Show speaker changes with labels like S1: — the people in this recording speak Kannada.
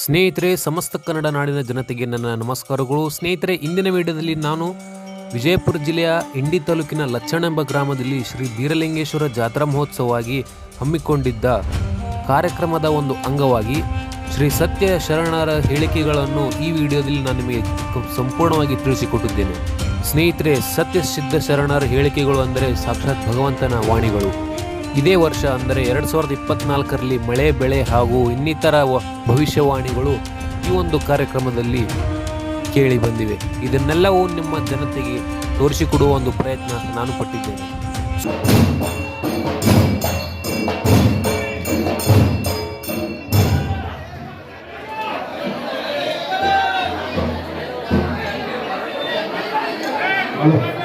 S1: ಸ್ನೇಹಿತರೆ, ಸಮಸ್ತ ಕನ್ನಡ ನಾಡಿನ ಜನತೆಗೆ ನನ್ನ ನಮಸ್ಕಾರಗಳು. ಸ್ನೇಹಿತರೆ, ಇಂದಿನ ವಿಡಿಯೋದಲ್ಲಿ ನಾನು ವಿಜಯಪುರ ಜಿಲ್ಲೆಯ ಇಂಡಿ ತಾಲೂಕಿನ ಲಚ್ಚಣ ಎಂಬ ಗ್ರಾಮದಲ್ಲಿ ಶ್ರೀ ಬೀರಲಿಂಗೇಶ್ವರ ಜಾತ್ರಾ ಮಹೋತ್ಸವವಾಗಿ ಹಮ್ಮಿಕೊಂಡಿದ್ದ ಕಾರ್ಯಕ್ರಮದ ಒಂದು ಅಂಗವಾಗಿ ಶ್ರೀ ಸತ್ಯ ಶರಣರ ಹೇಳಿಕೆಗಳನ್ನು ಈ ವಿಡಿಯೋದಲ್ಲಿ ನಾನು ನಿಮಗೆ ಸಂಪೂರ್ಣವಾಗಿ ತಿಳಿಸಿಕೊಟ್ಟಿದ್ದೇನೆ. ಸ್ನೇಹಿತರೆ ಸತ್ಯ ಸಿದ್ಧ ಶರಣರ ಹೇಳಿಕೆಗಳು ಅಂದರೆ ಸಾಕ್ಷಾತ್ ಭಗವಂತನ ವಾಣಿಗಳು. ಇದೇ ವರ್ಷ ಅಂದರೆ ಎರಡು ಸಾವಿರದ ಇಪ್ಪತ್ನಾಲ್ಕರಲ್ಲಿ ಮಳೆ, ಬೆಳೆ ಹಾಗೂ ಇನ್ನಿತರ ಭವಿಷ್ಯವಾಣಿಗಳು ಈ ಒಂದು ಕಾರ್ಯಕ್ರಮದಲ್ಲಿ ಕೇಳಿ ಬಂದಿವೆ. ಇದನ್ನೆಲ್ಲವೂ ನಿಮ್ಮ ಜನತೆಗೆ ತೋರಿಸಿಕೊಡುವ ಒಂದು ಪ್ರಯತ್ನ ನಾನು ಪಟ್ಟಿದ್ದೇನೆ.
S2: ಹಲೋ.